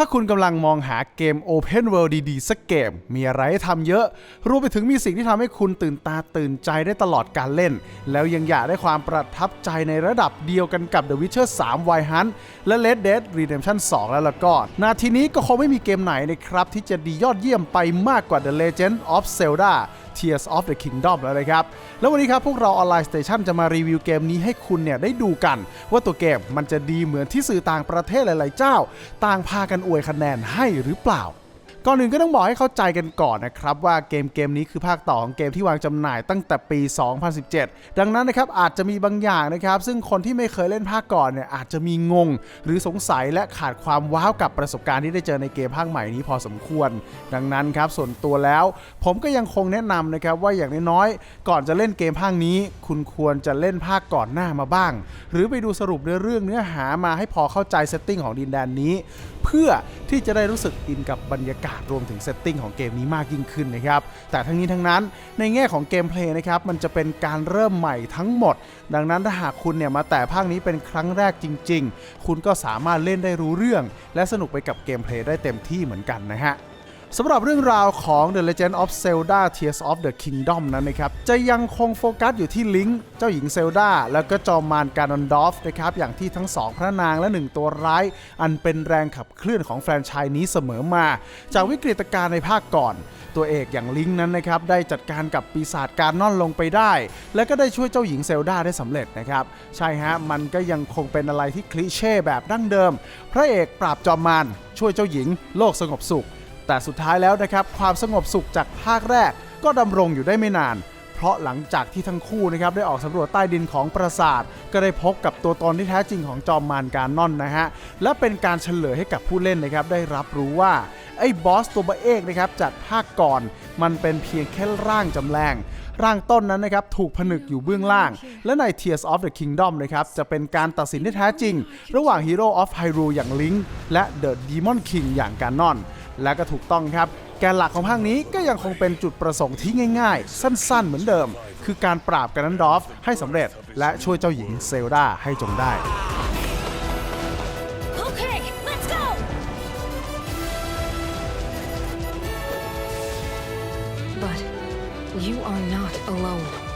ถ้าคุณกำลังมองหาเกม Open World ดีๆ สักเกม มีอะไรให้ทำเยอะ รวมไปถึงมีสิ่งที่ทำให้คุณตื่นตาตื่นใจได้ตลอดการเล่น แล้วยังอยากได้ความประทับใจในระดับเดียวกันกับ The Witcher 3 Wild Hunt และ Red Dead Redemption 2 แล้วล่ะก็นาทีนี้ก็คงไม่มีเกมไหนนะครับที่จะดียอดเยี่ยมไปมากกว่า The Legend of Zelda Tears of the Kingdom แล้วนะครับ แล้ววันนี้ครับ พวกเราออนไลน์สเตชันจะมารีวิวเกมนี้ให้คุณเนี่ยได้ดูกัน ว่าตัวเกมมันจะดีเหมือนที่สื่อต่างประเทศหลาย ๆ เจ้า ต่างพากันอวยคะแนนให้หรือเปล่า ก่อนอื่นก็ต้องบอกให้เข้าใจกันก่อนนะครับว่าเกมเกมนี้คือภาคต่อของเกมที่วางจำหน่ายตั้งแต่ปี 2017 ดังนั้นนะครับอาจจะมีบางอย่างนะครับซึ่งคนที่ไม่เคยเล่นภาคก่อนเนี่ยอาจจะมีงง หรือสงสัยและขาดความว้าวกับประสบการณ์ที่ได้เจอในเกมภาคใหม่นี้พอสมควร ดังนั้นครับส่วนตัวแล้ว ผมก็ยังคงแนะนำนะครับว่าอย่างน้อยๆก่อนจะเล่นเกมภาคนี้ คุณควรจะเล่นภาคก่อนหน้ามาบ้าง หรือไปดูสรุปเนื้อเรื่องเนื้อหามาให้พอเข้าใจเซตติ้งของดินแดนนี้ เพื่อที่จะได้รู้สึกอินกับบรรยากาศรวมถึงเซตติ้งของเกมนี้มากยิ่งขึ้นนะครับ แต่ทั้งนี้ทั้งนั้นในแง่ของเกมเพลย์นะครับ มันจะเป็นการเริ่มใหม่ทั้งหมด ดังนั้นถ้าหากคุณเนี่ยมาแต่ภาคนี้เป็นครั้งแรกจริง ๆ คุณก็สามารถเล่นได้รู้เรื่อง และสนุกไปกับเกมเพลย์ได้เต็มที่เหมือนกันนะฮะ สำหรับเรื่องราวของ The Legend of Zelda Tears of the Kingdom นั้นนะครับ จะยังคงโฟกัสอยู่ที่ลิงค์เจ้าหญิงเซลดาแล้วก็จอมมารการอนดอฟนะครับ อย่างที่ทั้งสองพระนางและหนึ่งตัวร้าย อันเป็นแรงขับเคลื่อนของแฟรนไชส์นี้เสมอมา จากวิกฤตการณ์ในภาคก่อน ตัวเอกอย่างลิงค์นั้นนะครับ ได้จัดการกับปีศาจการนอนลงไปได้ และก็ได้ช่วยเจ้าหญิงเซลดาได้สำเร็จนะครับใช่ฮะมันก็ยังคงเป็นอะไรที่คลิเช่แบบดั้งเดิม พระเอกปราบจอมมารช่วยเจ้าหญิงโลกสงบสุข แต่สุดท้ายแล้วนะครับความสงบสุขจากภาคแรกก็ดำรงอยู่ได้ไม่นาน เพราะหลังจากที่ทั้งคู่นะครับได้ออกสำรวจใต้ดินของปราสาท ก็ได้พบกับตัวตนที่แท้จริงของจอมมารการนอนนะฮะและเป็นการเฉลยให้กับผู้เล่นนะครับได้รับรู้ว่าไอ้บอสตัวบเอกนะครับจากภาคก่อนมันเป็นเพียงแค่ร่างจำแรงร่างต้นนั้นนะครับถูกผนึกอยู่เบื้องล่าง และใน Tears of the Kingdom นะครับจะเป็นการตัดสินที่แท้จริง ระหว่าง Hero of Hyrule อย่างลิงและ The Demon King อย่างการนอน และก็ถูกต้องครับ แกนหลักของภาคนี้ก็ยังคงเป็นจุดประสงค์ที่ง่าย ๆ สั้น ๆ เหมือนเดิม คือการปราบกันนันดอฟให้สำเร็จ และช่วยเจ้าหญิงเซลดาให้จงได้ Okay, let's go! But you are not alone.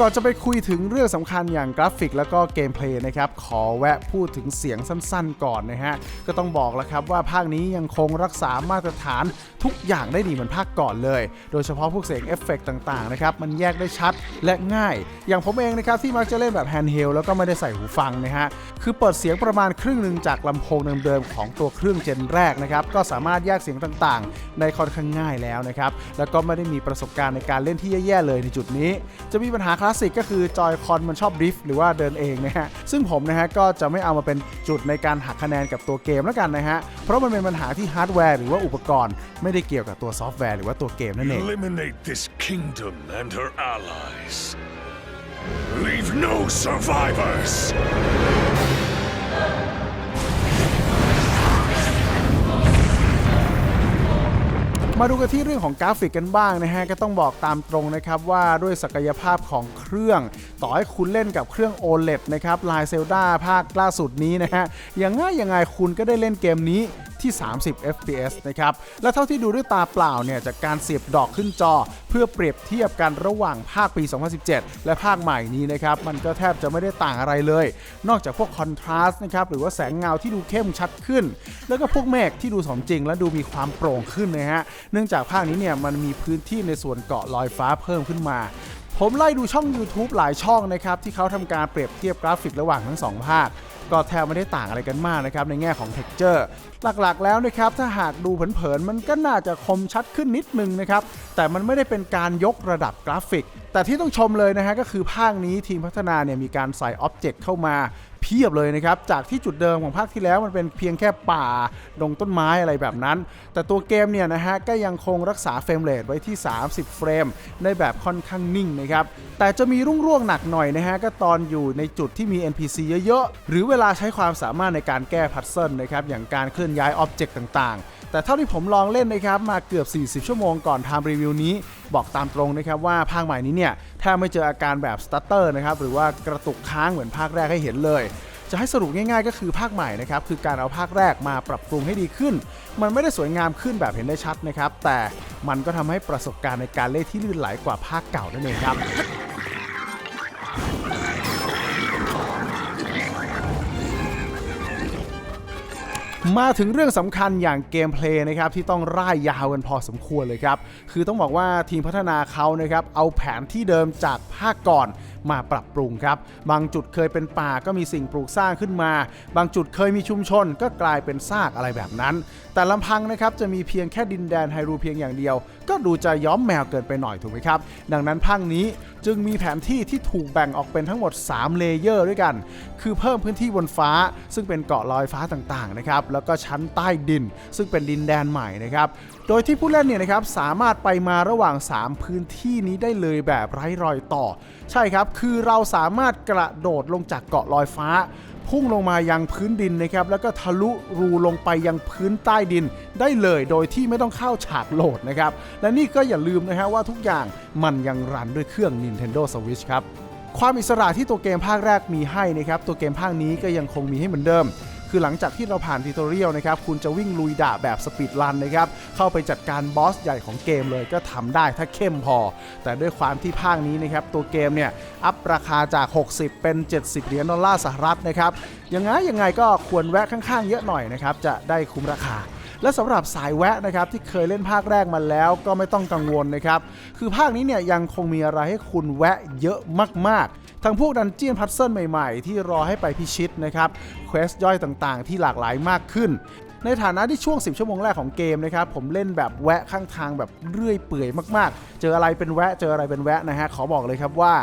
ก่อนจะไปคุยถึงเรื่องสำคัญอย่างกราฟิกแล้วก็เกมเพลย์นะครับ ขอแวะพูดถึงเสียงสั้นๆ ก่อนนะฮะ ก็ต้องบอกแล้วครับว่าภาคนี้ยังคงรักษามาตรฐานทุกอย่างได้ดีเหมือนภาคก่อนเลย โดยเฉพาะพวกเสียงเอฟเฟกต์ต่างๆนะครับ มันแยกได้ชัดและง่าย อย่างผมเองนะครับที่มักจะเล่นแบบแฮนด์เฮลแล้วก็ไม่ได้ใส่หูฟังนะฮะ คือเปิดเสียงประมาณครึ่งหนึ่งจากลำโพงเดิมๆของตัวเครื่องเจนแรกนะครับ ก็สามารถแยกเสียงต่างๆ ได้ค่อนข้างง่ายแล้วนะครับ แล้วก็ไม่ได้มีประสบการณ์ในการเล่นที่แย่ๆเลยในจุดนี้ จะมีปัญหาลาสสิกก็คือจอยคอนมันชอบดริฟต์หรือว่าเดินเองนะฮะ ซึ่งผมนะฮะก็จะไม่เอามาเป็นจุดในการหักคะแนนกับตัวเกมแล้วกันนะฮะ เพราะมันเป็นปัญหาที่ฮาร์ดแวร์หรือว่าอุปกรณ์ไม่ได้เกี่ยวกับตัวซอฟต์แวร์หรือว่าตัวเกมนั่นเอง Eliminate this kingdom and her allies. Leave no survivors! มาดูกันที่เรื่องของกราฟิกกันบ้างนะฮะก็ต้องบอกตามตรงนะครับว่าด้วยศักยภาพของเครื่อง ต่อให้คุณเล่นกับเครื่อง OLED นะครับลายเซลดาภาคล่าสุดนี้นะฮะยังง่ายยังไงคุณก็ได้เล่นเกมนี้ ที่ 30 fps นะครับ และเท่าที่ดูด้วยตาเปล่าเนี่ยจากการเสียบดอกขึ้นจอ เพื่อเปรียบเทียบกันระหว่างภาคปี 2017 และภาคใหม่นี้นะครับ มันก็แทบจะไม่ได้ต่างอะไรเลย นอกจากพวกคอนทราสต์นะครับหรือว่าแสงเงาที่ดูเข้มชัดขึ้น แล้วก็พวกเมฆที่ดูสมจริงและดูมีความโปร่งขึ้นนะฮะเนื่องจากภาคนี้เนี่ยมันมีพื้นที่ในส่วนเกาะลอยฟ้าเพิ่มขึ้นมาผมไล่ดูช่อง YouTube หลายช่องนะครับ ที่เขาทำการเปรียบเทียบกราฟิกระหว่างทั้งสองภาค ก็แทบไม่ได้ต่างอะไรกันมากนะครับในแง่ของ t e x t อร์หลักๆแล้วนะครับถ้าหากดูเผินๆมันก็น่าจะคมชัดขึ้นนิดนึงนะครับแต่มันไม่ได้เป็นการยกระดับกราฟิก แต่ที่ต้องชมเลยนะฮะก็คือภาคนี้ทีมพัฒนาเนี่ยมีการใส่อ็อบเจกต์เข้ามา เพียบเลยนะครับ จากที่จุดเดิมของภาคที่แล้วมันเป็นเพียงแค่ป่าดงต้นไม้อะไรแบบนั้น แต่ตัวเกมเนี่ยนะฮะก็ยังคงรักษาเฟรมเรทไว้ที่ 30 เฟรมในแบบค่อนข้างนิ่งนะครับ แต่จะมีรุ่งร่วงหนักหน่อยนะฮะก็ตอนอยู่ในจุดที่มี NPC เยอะๆ หรือเวลาใช้ความสามารถในการแก้พัซเซิลนะครับอย่างการเคลื่อนย้ายอ็อบเจกต์ต่างๆ แต่เท่าที่ผมลองเล่นนะครับมาเกือบ 40 ชั่วโมงก่อนทำรีวิวนี้บอกตามตรงนะครับว่าภาคใหม่นี้เนี่ยแทบไม่เจออาการแบบสตัตเตอร์นะครับหรือว่ากระตุกค้างเหมือนภาคแรกให้เห็นเลยจะให้สรุปง่ายๆ ก็คือภาคใหม่นะครับคือการเอาภาคแรกมาปรับปรุงให้ดีขึ้น มันไม่ได้สวยงามขึ้นแบบเห็นได้ชัดนะครับ แต่มันก็ทำให้ประสบการณ์ในการเล่นที่ลื่นไหลกว่าภาคเก่านั่นเองครับ มาถึงเรื่องสำคัญอย่างเกมเพลย์นะครับที่ต้องร่ายยาวกันพอสมควรเลยครับ คือต้องบอกว่าทีมพัฒนาเขานะครับเอาแผนที่เดิมจากภาคก่อน มาปรับปรุงครับ บางจุดเคยเป็นป่าก็มีสิ่งปลูกสร้างขึ้นมา บางจุดเคยมีชุมชนก็กลายเป็นซากอะไรแบบนั้น แต่ลำพังนะครับจะมีเพียงแค่ดินแดนไฮรูเพียงอย่างเดียว ก็ดูจะย้อมแมวเกินไปหน่อยถูกไหมครับ ดังนั้นภาคนี้จึงมีแผนที่ที่ถูกแบ่งออกเป็นทั้งหมด 3 เลเยอร์ด้วยกัน คือเพิ่มพื้นที่บนฟ้า ซึ่งเป็นเกาะลอยฟ้าต่างๆนะครับ แล้วก็ชั้นใต้ดิน ซึ่งเป็นดินแดนใหม่นะครับโดยที่ผู้เล่นเนี่ยนะครับสามารถไปมาระหว่าง 3 พื้นที่นี้ได้เลยแบบไร้รอยต่อ ใช่ครับ คือเราสามารถกระโดดลงจากเกาะลอยฟ้า พุ่งลงมายังพื้นดินนะครับ แล้วก็ทะลุรูลงไปยังพื้นใต้ดินได้เลยโดยที่ไม่ต้องเข้าฉากโหลดนะครับ และนี่ก็อย่าลืมนะฮะว่าทุกอย่างมันยังรันด้วยเครื่อง Nintendo Switch ครับความอิสระที่ตัวเกมภาคแรกมีให้นะครับตัวเกมภาคนี้ก็ยังคงมีให้เหมือนเดิม คือหลังจากที่เราผ่านทิวตอเรียลนะครับคุณจะวิ่งลุยด่าแบบสปีดรันนะครับเข้าไปจัดการบอสใหญ่ของเกมเลยก็ทำได้ถ้าเข้มพอ แต่ด้วยความที่ภาคนี้นะครับตัวเกมเนี่ยอัพราคาจาก 60 เป็น 70 เหรียญดอลลาร์สหรัฐนะครับยังไงยังไงก็ควรแวะข้างๆ เยอะหน่อยนะครับจะได้คุ้มราคาและสำหรับสายแวะนะครับที่เคยเล่นภาคแรกมาแล้วก็ไม่ต้องกังวลนะครับ คือภาคนี้เนี่ยยังคงมีอะไรให้คุณแวะเยอะมากๆ ทั้งพวกดันเจียนพัซเซิลใหม่ๆ ที่รอให้ไปพิชิตนะครับเควสย่อยต่างๆ ที่หลากหลายมากขึ้น ในฐานะที่ช่วง 10 ชั่วโมงแรกของเกมนะครับผมเล่นแบบแวะข้างทางแบบเรื่อยเปื่อยมากๆ เจออะไรเป็นแวะเจออะไรเป็นแวะนะฮะขอบอกเลยครับว่า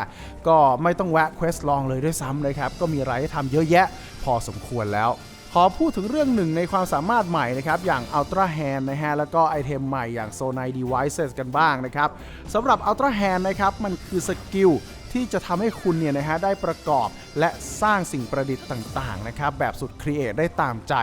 ก็ไม่ต้องแวะเควสลองเลยด้วยซ้ำนะครับก็มีอะไรให้ทำเยอะแยะ พอสมควรแล้วขอพูดถึงเรื่องหนึ่งในความสามารถใหม่นะครับ อย่าง Ultra Hand นะฮะ แล้วก็ไอเทมใหม่อย่าง Sonai Devices กันบ้างนะครับสำหรับ Ultra Hand นะครับ มันคือสกิล ที่จะทำให้คุณเนี่ยนะฮะได้ประกอบและสร้างสิ่งประดิษฐ์ต่างๆนะครับแบบสุดครีเอทได้ตามใจ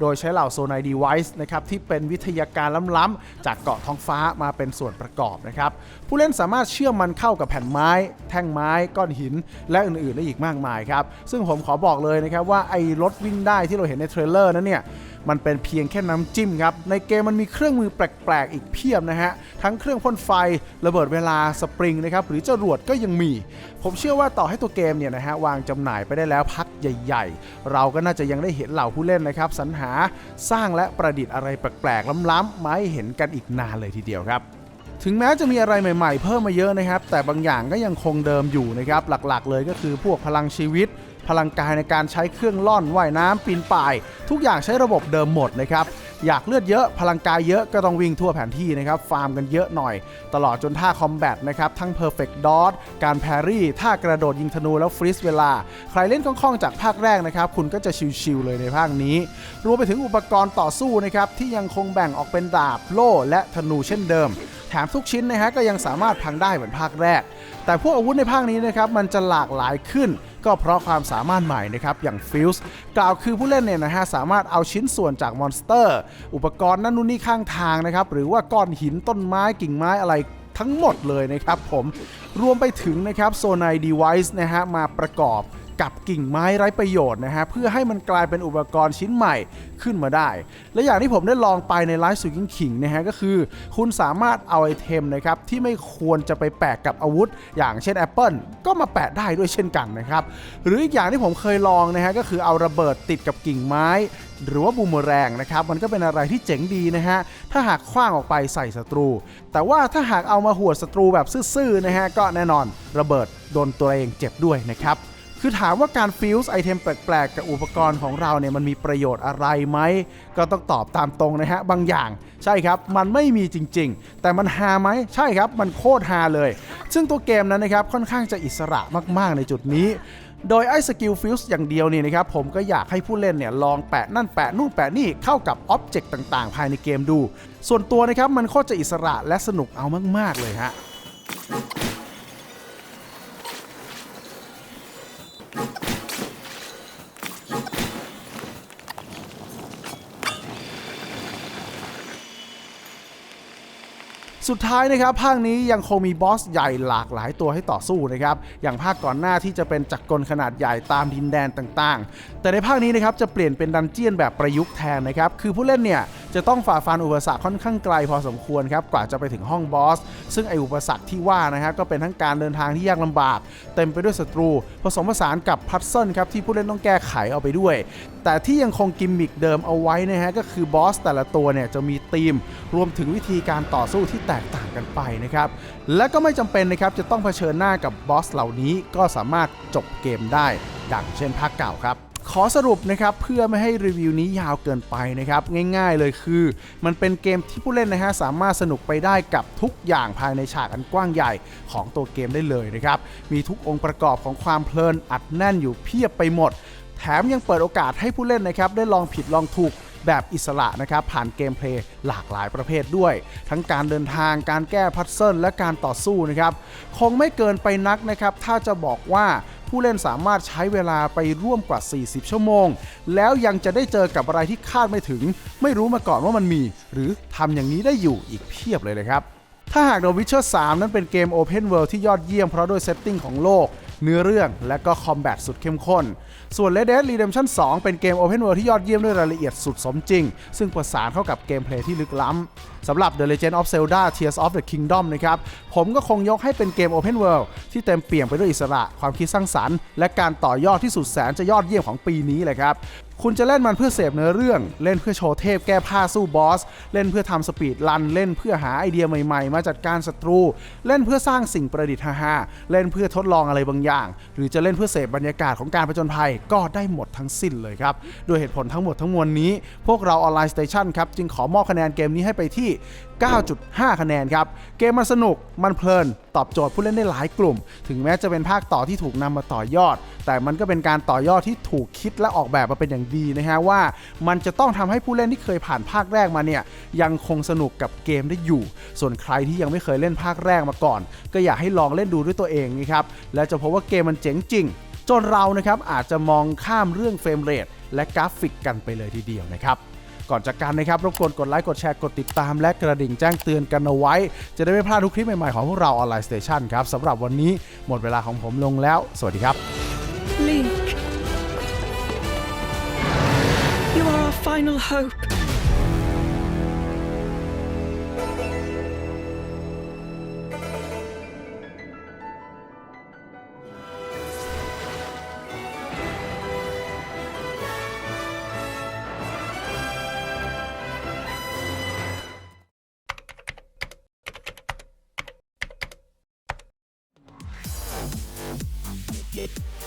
โดยใช้เหล่า Sonai Device นะครับที่เป็นวิทยาการล้ำๆจากเกาะท้องฟ้ามาเป็นส่วนประกอบนะครับผู้เล่นสามารถเชื่อมมันเข้ากับแผ่นไม้ แท่งไม้ ก้อนหิน และอื่นๆได้อีกมากมายครับซึ่งผมขอบอกเลยนะครับว่าไอ้รถวิ่งได้ที่เราเห็นในเทรลเลอร์นั้นเนี่ยมันเป็นเพียงแค่น้ำจิ้มครับ ในเกมมันมีเครื่องมือแปลกๆ อีกเพียบนะฮะ ทั้งเครื่องพ่นไฟ ระเบิดเวลาสปริงนะครับ หรือจรวดก็ยังมี ผมเชื่อว่าต่อให้ตัวเกมเนี่ยนะฮะ วางจำหน่ายไปได้แล้วพักใหญ่ๆ เราก็น่าจะยังได้เห็นเหล่าผู้เล่นนะครับสรรหาสร้างและประดิษฐ์อะไรแปลกๆ ล้ำๆมาให้เห็นกันอีกนานเลยทีเดียวครับถึงแม้จะมีอะไรใหม่ๆ เพิ่มมาเยอะนะครับ แต่บางอย่างก็ยังคงเดิมอยู่นะครับ หลักๆ เลยก็คือพวกพลังชีวิต พลังกายในการใช้เครื่องล่อนว่ายน้ำปีนป่าย ทุกอย่างใช้ระบบเดิมหมดนะครับอยากเลือดเยอะพลังกายเยอะก็ต้องวิ่งทั่วแผนที่นะครับฟาร์มกันเยอะหน่อย ตลอดจนท่าคอมแบทนะครับทั้ง Perfect Dodge การแพรรี่ท่ากระโดดยิงธนูแล้วฟรีซเวลา ใครเล่นคล่องๆจากภาคแรกนะครับ คุณก็จะชิลๆเลยในภาคนี้ รวมไปถึงอุปกรณ์ต่อสู้นะครับที่ยังคงแบ่งออกเป็นดาบโล่และธนูเช่นเดิม แถมทุกชิ้นนะฮะก็ยังสามารถพังได้เหมือนภาคแรก แต่พวกอาวุธในภาคนี้นะครับมันจะหลากหลายขึ้น ก็เพราะความสามารถใหม่นะครับอย่างฟิลส์กล่าวคือผู้เล่นเนี่ยนะฮะสามารถเอาชิ้นส่วนจากมอนสเตอร์ อุปกรณ์นั่นนู่นนี่ข้างทางนะครับหรือว่าก้อนหินต้นไม้กิ่งไม้อะไรทั้งหมดเลยนะครับผมรวมไปถึงนะครับโซน i device นะฮะมาประกอบ กับกิ่งไม้ไร้ประโยชน์นะฮะเพื่อให้มันกลายเป็นอุปกรณ์ชิ้นใหม่ขึ้นมาได้ และอย่างที่ผมได้ลองไปในไลฟ์สุกิ้งขิงนะฮะก็คือ คุณสามารถเอาไอเทมนะครับที่ไม่ควรจะไปแปะกับอาวุธ อย่างเช่นแอปเปิลก็มาแปะได้ด้วยเช่นกันนะครับหรืออีกอย่างที่ผมเคยลองนะฮะก็คือเอาระเบิดติดกับกิ่งไม้ หรือว่าบูมเมอแรงนะครับมันก็เป็นอะไรที่เจ๋งดีนะฮะถ้าหากคว้างออกไปใส่ศัตรู แต่ว่าถ้าหากเอามาหวดศัตรูแบบซื่อๆนะฮะก็แน่นอนระเบิดโดนตัวเองเจ็บด้วยนะครับ คือถามว่าการฟิวส์ไอเทมแปลกๆ กับอุปกรณ์ของเราเนี่ยมันมีประโยชน์อะไรไหม ก็ต้องตอบตามตรงนะฮะ บางอย่างใช่ครับ มันไม่มีจริง ๆ แต่มันฮาไหมใช่ครับ มันโคตรฮาเลย ซึ่งตัวเกมนั้นนะครับค่อนข้างจะอิสระมากๆในจุดนี้โดยไอ้สกิลฟิวส์อย่างเดียวนี่นะครับผมก็อยากให้ผู้เล่นเนี่ยลองแปะนั่นแปะนู่นแปะนี่เข้ากับอ็อบเจกต์ต่างๆ ภายในเกมดู ส่วนตัวนะครับมันโคตรจะอิสระและสนุกเอามาก ๆ เลยฮะ สุดท้ายนะครับภาคนี้ยังคงมีบอสใหญ่หลากหลายตัวให้ต่อสู้นะครับอย่างภาคก่อนหน้าที่จะเป็นจักรกลขนาดใหญ่ตามดินแดนต่างๆ แต่ในภาคนี้นะครับจะเปลี่ยนเป็นดันเจียนแบบประยุกต์แทนนะครับคือผู้เล่นเนี่ย จะต้องฝ่าฟันอุปสรรคค่อนข้างไกลพอสมควรครับกว่าจะไปถึงห้องบอส ซึ่งไออุปสรรคที่ว่านะครับก็เป็นทั้งการเดินทางที่ยากลำบาก เต็มไปด้วยศัตรู ผสมผสานกับพัซเซิลครับที่ผู้เล่นต้องแก้ไขเอาไปด้วย แต่ที่ยังคงกิมมิคเดิมเอาไว้นะฮะก็คือบอสแต่ละตัวเนี่ยจะมีธีม รวมถึงวิธีการต่อสู้ที่แตกต่างกันไปนะครับและก็ไม่จำเป็นนะครับจะต้องเผชิญหน้ากับบอสเหล่านี้ก็สามารถจบเกมได้ดังเช่นภาคเก่าครับ ขอสรุปนะครับเพื่อไม่ให้รีวิวนี้ยาวเกินไปนะครับง่ายๆเลยคือ มันเป็นเกมที่ผู้เล่นนะฮะสามารถสนุกไปได้กับทุกอย่างภายในฉากอันกว้างใหญ่ของตัวเกมได้เลยนะครับมีทุกองค์ประกอบของความเพลินอัดแน่นอยู่เพียบไปหมด แถมยังเปิดโอกาสให้ผู้เล่นนะครับได้ลองผิดลองถูกแบบอิสระนะครับผ่านเกมเพลย์หลากหลายประเภทด้วย ทั้งการเดินทางการแก้พัซเซิลและการต่อสู้นะครับ คงไม่เกินไปนักนะครับ ถ้าจะบอกว่า ผู้เล่นสามารถใช้เวลาไปร่วมกว่า 40 ชั่วโมง แล้วยังจะได้เจอกับอะไรที่คาดไม่ถึง ไม่รู้มาก่อนว่ามันมี หรือทำอย่างนี้ได้อยู่อีกเพียบเลยนะครับ ถ้าหาก The Witcher 3 นั้นเป็นเกม Open World ที่ยอดเยี่ยมเพราะด้วยเซตติ้งของโลก เนื้อเรื่องและก็คอมแบทสุดเข้มข้น ส่วน Red Dead Redemption 2 เป็นเกม Open World ที่ยอดเยี่ยมด้วยรายละเอียดสุดสมจริง ซึ่งประสานเข้ากับเกมเพลย์ที่ลึกล้ำสำหรับ The Legend of Zelda Tears of the Kingdom นะครับ ผมก็คงยกให้เป็นเกม Open World ที่เต็มเปี่ยมไปด้วยอิสระ ความคิดสร้างสรรค์ และการต่อยอดที่สุดแสนจะยอดเยี่ยมของปีนี้เลยครับ คุณจะเล่นมันเพื่อเสพเนื้อเรื่อง เล่นเพื่อโชว์เทพแก้ผ้าสู้บอส เล่นเพื่อทำสปีดลัน เล่นเพื่อหาไอเดียใหม่ๆ มาจัดการศัตรู เล่นเพื่อสร้างสิ่งประดิษฐ์ฮาๆเล่นเพื่อทดลองอะไรบางอย่าง หรือจะเล่นเพื่อเสพบรรยากาศของการผจญภัยก็ได้หมดทั้งสิ้นเลยครับด้วยเหตุผลทั้งหมดทั้งมวลนี้ พวกเราออนไลน์สเตชันครับจึงขอมอบคะแนนเกมนี้ให้ไปที่ 9.5 คะแนนครับ เกมมันสนุกมันเพลิน ตอบโจทย์ผู้เล่นได้หลายกลุ่ม ถึงแม้จะเป็นภาคต่อที่ถูกนำมาต่อยอด แต่มันก็เป็นการต่อยอดที่ถูกคิดและออกแบบมาเป็นอย่างดีนะฮะว่า มันจะต้องทำให้ผู้เล่นที่เคยผ่านภาคแรกมาเนี่ยยังคงสนุกกับเกมได้อยู่ ส่วนใครที่ยังไม่เคยเล่นภาคแรกมาก่อน ก็อยากให้ลองเล่นดูด้วยตัวเองนะครับและจะพบว่าเกมมันเจ๋งจริงจนเรานะครับอาจจะมองข้ามเรื่องเฟรมเรทและกราฟิกกันไปเลยทีเดียวนะครับ ก่อนจากกันนะครับรบกวนกดไลค์กดแชร์กดติดตาม และกระดิ่งแจ้งเตือนกันเอาไว้ จะได้ไม่พลาดทุกคลิปใหม่ๆของพวกเราออนไลน์สเตชันครับสำหรับวันนี้หมดเวลาของผมลงแล้ว สวัสดีครับ Link. You are our final hope. Yeah.